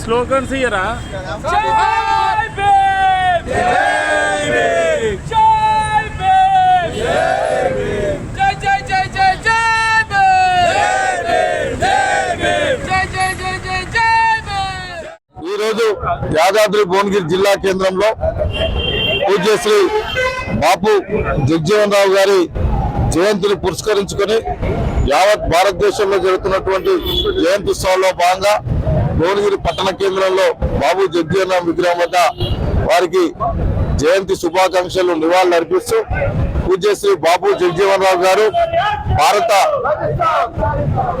Slogans ఇయరా జై భీమ్ జై భీమ్ జై జై జై జై జై భీమ్ జై జై జై జై జై భీమ్ ఈ రోజు యాదాద్రి భువనగిరి జిల్లా కేంద్రంలో పూజ్యశ్రీ బాపు జగజీవన్ రావు గారి జయంతిని పురస్కరించుకొని యావత్ భారతదేశంలో జరుగుతున్నటువంటి జయంతి ఉత్సవంలో భాగంగా భువనగిరి పట్టణ కేంద్రంలో బాబు జగజీవన్ విగ్రహం వద్ద వారికి జయంతి శుభాకాంక్షలు నివాళులు అర్పిస్తూ పూజ్యశ్రీ బాబు జగ్జీవన్ రావు గారు భారత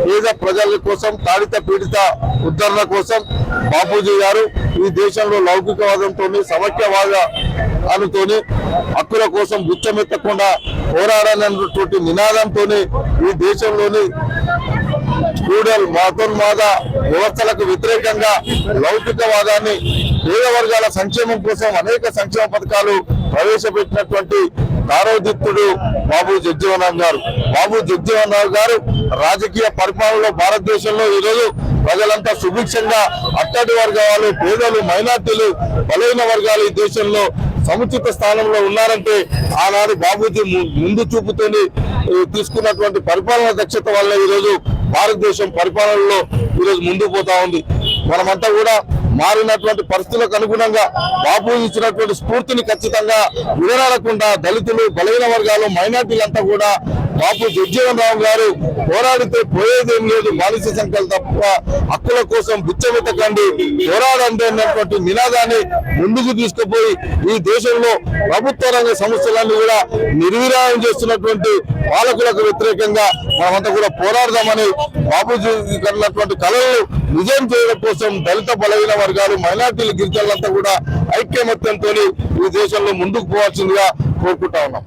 పేద ప్రజల కోసం తాడిత పీడిత ఉద్ధరణ కోసం బాపూజీ గారు ఈ దేశంలో లౌకికవాదంతో సమైక్యవాదాలతో హక్కుల కోసం గుచ్చమెత్తకుండా పోరాడాలన్నటువంటి నినాదంతో ఈ దేశంలోని ఫ్యూడల్ మతోన్మాద వ్యవస్థలకు వ్యతిరేకంగా లౌకికవాదాన్ని పేద వర్గాల సంక్షేమం కోసం అనేక సంక్షేమ పథకాలు ప్రవేశపెట్టినటువంటి నారోదిత్తుడు బాబు జగ్జీవన్ రావు గారు. బాబు జగ్జీవన్ రావు గారు రాజకీయ పరిపాలనలో భారతదేశంలో ఈరోజు ప్రజలంతా సుభిక్షంగా అట్టడి వర్గాలు పేదలు మైనార్టీలు బలైన వర్గాలు ఈ దేశంలో సముచిత స్థానంలో ఉన్నారంటే ఆనాడు బాబూజీ ముందు చూపుతోని తీసుకున్నటువంటి పరిపాలన దక్షత వల్ల ఈరోజు భారతదేశం పరిపాలనలో ఈరోజు ముందుకు పోతా ఉంది. మనమంతా కూడా మారినటువంటి పరిస్థితులకు అనుగుణంగా బాబు ఇచ్చినటువంటి స్ఫూర్తిని ఖచ్చితంగా విడనాడకుండా దళితులు బలహీన వర్గాలు మైనార్టీలంతా కూడా బాబు జగ్జీవన్ రావు గారు పోరాడితే పోయేదేం లేదు. మానసిక సంఖ్యలు తప్ప హక్కుల కోసం బుచ్చబెట్టకండి పోరాడండి అన్నటువంటి నినాదాన్ని ముందుకు తీసుకుపోయి ఈ దేశంలో ప్రభుత్వ రంగ సంస్థలన్నీ కూడా నిర్వీర్యం చేస్తున్నటువంటి పాలకులకు వ్యతిరేకంగా మనమంతా కూడా పోరాడదామని బాబుజీ కన్నటువంటి కళలు నిజం చేయడం కోసం దళిత బలహీన వర్గాలు మైనార్టీలు గిరిజనులంతా కూడా ఐక్యమత్యంతో ఈ దేశంలో ముందుకు పోవాల్సిందిగా కోరుకుంటా ఉన్నాం.